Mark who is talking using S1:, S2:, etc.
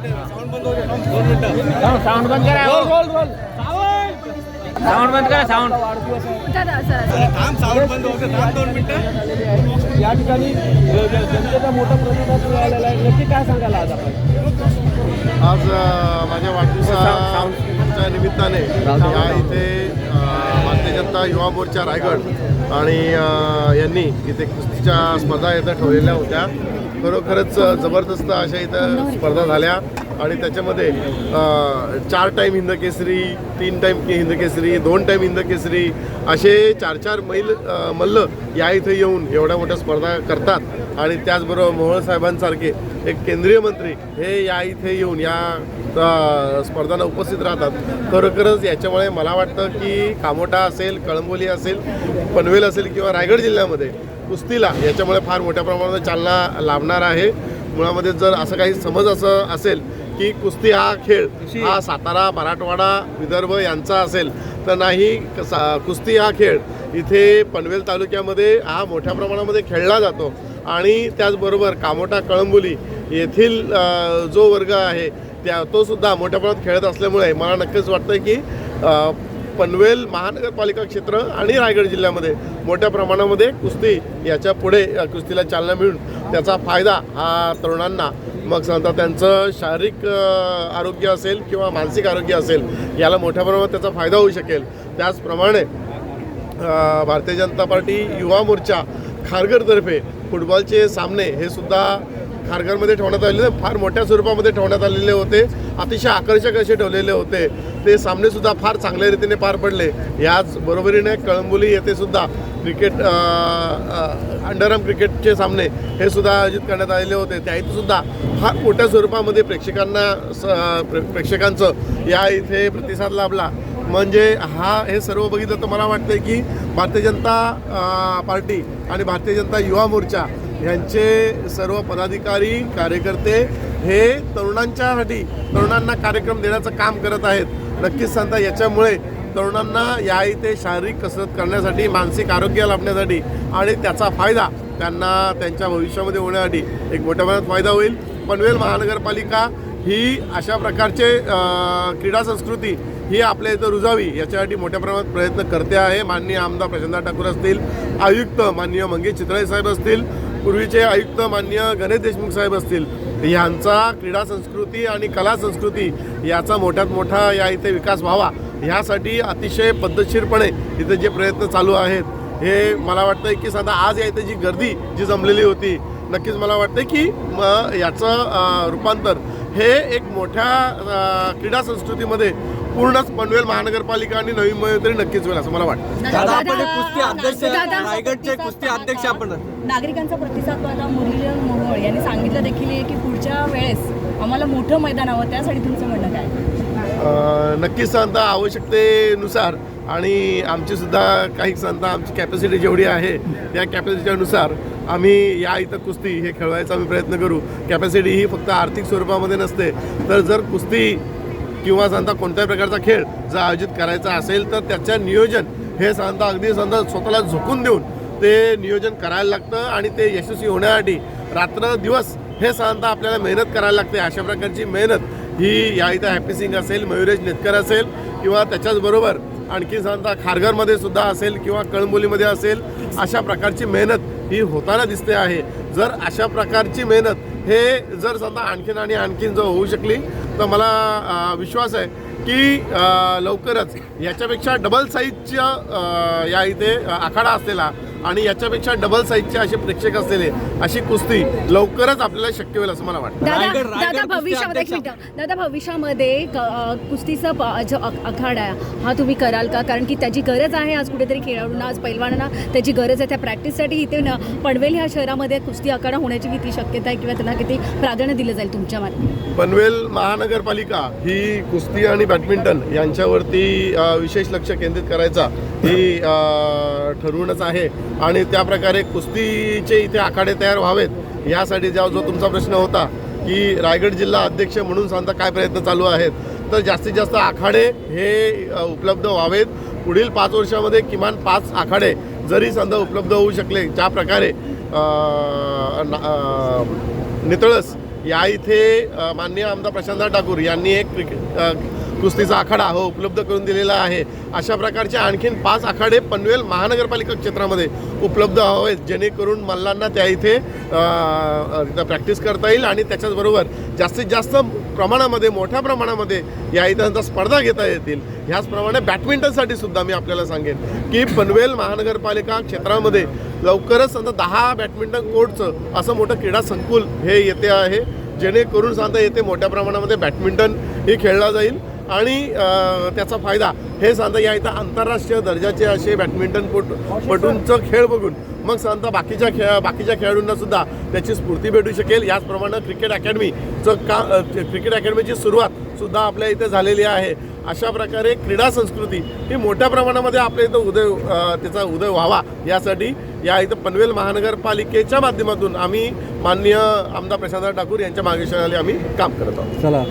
S1: Sound बंद करा. Sound बंद करा साऊंड.
S2: या ठिकाणी जनतेचा मोठा प्रतिसाद मिळालेला आहे. नक्की काय सांगाल आज आपण?
S3: आज माझ्या वाढदिवसाच्या निमित्ताने या इथे जनता युवा मोर्चा रायगड आणि यांनी इथे कुस्तीच्या स्पर्धा इथं ठेवलेल्या होत्या. खरोखरच जबरदस्त अशा इथं स्पर्धा झाल्या. आणि त्याच्यामध्ये चार टाईम हिंद केसरी तीन टाईम हिंद केसरी दोन टाईम हिंद केसरी असे चार चार मैल मल्ल या इथे येऊन एवढ्या मोठ्या स्पर्धा करतात. आणि त्याचबरोबर मोहन साहेबांसारखे एक केंद्रीय मंत्री हे या इथे येऊन या स्पर्धांना उपस्थित राहतात. खरोखरच याच्यामुळे मला वाटतं की कामोटा असेल कळंबोली असेल पनवेल असेल किंवा रायगड जिल्ह्यामध्ये कुस्तीला याच्यामुळे फार मोठ्या प्रमाणात चालना लाभणार आहे. मुळामध्ये जर असं काही समज असं असेल की कुस्ती हा खेळ हा सातारा मराठवाडा विदर्भ यांचा असेल तर नाही कसा कुस्ती हा खेळ इथे पनवेल तालुक्यामध्ये हा मोठ्या प्रमाणामध्ये खेळला जातो. आणि त्याचबरोबर कामोटा कळंबोली येथील जो वर्ग आहे त्या तो सुद्धा मोठ्या प्रमाणात खेळत असल्यामुळे मला नक्कीच वाटतं की पनवेल महानगरपालिका क्षेत्र आणि रायगड जिल्ह्यामध्ये मोठ्या प्रमाणामध्ये कुस्ती याच्यापुढे कुस्तीला चालना मिळून त्याचा फायदा हा तरुणांना मग सांगता त्यांचं शारीरिक आरोग्य असेल किंवा मानसिक आरोग्य असेल याला मोठ्या प्रमाणात त्याचा फायदा होऊ शकेल. त्याचप्रमाणे भारतीय जनता पार्टी युवा मोर्चा खारघरतर्फे फुटबॉलचे सामने हे सुद्धा खारघरमध्ये ठेवण्यात आलेले फार मोठ्या स्वरूपामध्ये ठेवण्यात आलेले होते. अतिशय आकर्षक असे ठेवलेले होते. ते सामनेसुद्धा फार चांगल्या रीतीने पार पडले. याच बरोबरीने कळंबोली येथे सुद्धा क्रिकेट अंडरआर्म क्रिकेटचे सामने हे सुद्धा आयोजित करण्यात आलेले होते. त्या इथे सुद्धा फार मोठ्या स्वरूपामध्ये प्रेक्षकांना स- प्रेक्षकांचं या इथे प्रतिसाद लाभला. म्हणजे हा हे सर्व बघितलं तर मला वाटतं की भारतीय जनता पार्टी आणि भारतीय जनता युवा मोर्चा यांचे सर्व पदाधिकारी कार्यकर्ते हे तरुणांच्यासाठी तरुणांना कार्यक्रम देण्याचं काम करत आहेत. नक्कीच सांगता याच्यामुळे तरुणांना या इथे शारीरिक कसरत करण्यासाठी मानसिक आरोग्य लाभण्यासाठी आणि त्याचा फायदा त्यांना त्यांच्या भविष्यामध्ये होण्यासाठी एक मोठ्या प्रमाणात फायदा होईल. पनवेल महानगरपालिका ही अशा प्रकारचे क्रीडा संस्कृती ही आपल्या इथं रुजावी याच्यासाठी मोठ्या प्रमाणात प्रयत्न करते आहे. माननीय आमदार प्रशांत ठाकूर असतील आयुक्त माननीय मंगेश चितळे साहेब असतील पूर्वीचे आयुक्त माननीय गणेश देशमुख साहेब असतील यांचा क्रीडा संस्कृती आणि कला संस्कृती याचा मोठ्यात मोठा या इथे विकास व्हावा. ह्यासाठी अतिशय पद्धतशीरपणे इथे जे प्रयत्न चालू आहेत हे मला वाटतं की साधा आज या इथे जी गर्दी जी जमलेली होती नक्कीच मला वाटतं की म याचं रूपांतर हे एक मोठ्या क्रीडा संस्कृतीमध्ये पूर्णच पनवेल महानगरपालिका आणि नवी मुंबई तरी नक्कीच होईल असं मला वाटतं.
S2: दादा आपण कुस्ती अध्यक्ष रायगडचे कुस्ती अध्यक्ष आपण
S4: नागरिकांचा प्रतिसाद पाहता मुरलीधर मोहोळ यांनी सांगितलं देखील आहे की पुढच्या वेळेस आम्हाला मोठं मैदान हवं त्यासाठी तुमचं म्हणणं काय?
S3: नक्कीच सांगता आवश्यकतेनुसार आणि आमचीसुद्धा काही सांगता आमची कॅपॅसिटी जेवढी आहे त्या कॅपॅसिटीनुसार आम्ही या इथं कुस्ती हे खेळवायचा आम्ही प्रयत्न करू. कॅपॅसिटी ही फक्त आर्थिक स्वरूपामध्ये नसते. तर जर कुस्ती किंवा सांगता कोणत्याही प्रकारचा खेळ जर आयोजित करायचा असेल तर त्याचं नियोजन हे सांगता अगदी सांगता स्वतःला झोकून देऊन ते नियोजन करायला लागतं आणि ते यशस्वी होण्यासाठी रात्र दिवस हे सांगता आपल्याला मेहनत करायला लागते. अशा प्रकारची मेहनत ही या इथं हॅपी सिंग असेल मयुरेश नेतकर असेल किंवा त्याच्याचबरोबर आणखी सांगता खारघरमध्ये सुद्धा असेल किंवा कळंबोलीमध्ये असेल अशा प्रकारची मेहनत ही होताना दिसते आहे. जर अशा प्रकारची मेहनत हे जर समजा आणखीन आणि आणखीन जर होऊ शकली तर मला विश्वास आहे की लवकरच याच्यापेक्षा डबल साईजच्या या इथे आखाडा असलेला आणि याच्यापेक्षा डबल साईजचे असे प्रेक्षक असलेले अशी कुस्ती लवकरच आपल्याला शक्य होईल असं मला वाटतं.
S5: दादा भविष्यामध्ये एक
S2: अध्यक्ष.
S5: मिनिट. दादा भविष्यामध्ये क- कुस्तीचा जो आखाडा आहे हा तुम्ही कराल का? कारण की त्याची गरज आहे आज कुठेतरी खेळाडूंना आज पैलवानांना. त्याची गरज आहे त्या प्रॅक्टिससाठी इथे न पनवेल ह्या शहरामध्ये कुस्ती आखाडा होण्याची किती शक्यता आहे किंवा त्याला किती प्राधान्य दिलं जाईल तुमच्या मार्फत
S3: पनवेल महानगरपालिका ही कुस्ती आणि बॅडमिंटन यांच्यावरती अ, विशेष लक्ष केंद्रित करायचा ही अ, ठरवूनच आहे. आणि त्या प्रकारे कुस्तीचे इथे आखाडे तयार व्हावेत यासाठी जेव्हा जो तुमचा प्रश्न होता की रायगड जिल्हा अध्यक्ष म्हणून सांगता काय प्रयत्न चालू आहेत तर जास्तीत जास्त आखाडे हे उपलब्ध व्हावेत. पुढील पाच वर्षामध्ये किमान पाच आखाडे जरी समजा उपलब्ध होऊ शकले ज्या प्रकारे नितळस या इथे माननीय आमदार प्रशांत ठाकूर यांनी एक क्रिकेट कुस्तीचा आखाडा हो उपलब्ध करून दिलेला आहे. अशा प्रकारचे आणखीन पाच आखाडे पनवेल महानगरपालिका क्षेत्रामध्ये उपलब्ध हवेत जेणेकरून मल्लांना त्या इथे प्रॅक्टिस करता येईल आणि त्याच्याचबरोबर जास्तीत जास्त प्रमाणामध्ये मोठ्या प्रमाणामध्ये या इथे स्पर्धा घेता येतील. ह्याचप्रमाणे बॅडमिंटनसाठी सुद्धा मी आपल्याला सांगेन की पनवेल महानगरपालिका क्षेत्रामध्ये लवकरच आता दहा बॅडमिंटन कोर्टचं असं मोठं क्रीडा संकुल हे येते आहे. जेणेकरून सांगता येते मोठ्या प्रमाणामध्ये बॅडमिंटन ही खेळला जाईल. आणि त्याचा फायदा. हे सांगता या इथं आंतरराष्ट्रीय दर्जाचे असे बॅडमिंटन पट पटूंचं खेळ बघून. मग सांगता बाकीच्या खेळ बाकीच्या खेळाडूंना सुद्धा त्याची स्फूर्ती भेटू शकेल. याचप्रमाणे क्रिकेट अकॅडमीचं का क्रिकेट अकॅडमीची सुरुवात सुद्धा आपल्या इथे झालेली आहे. अशा प्रकारे क्रीडा संस्कृती ही मोठ्या प्रमाणामध्ये आपल्या इथं उदय त्याचा उदय व्हावा. यासाठी या इथं पनवेल महानगरपालिकेच्या माध्यमातून आम्ही माननीय आमदार प्रशांत ठाकूर यांच्या मार्गदर्शनाखाली आम्ही काम करत आहोत.
S2: चला.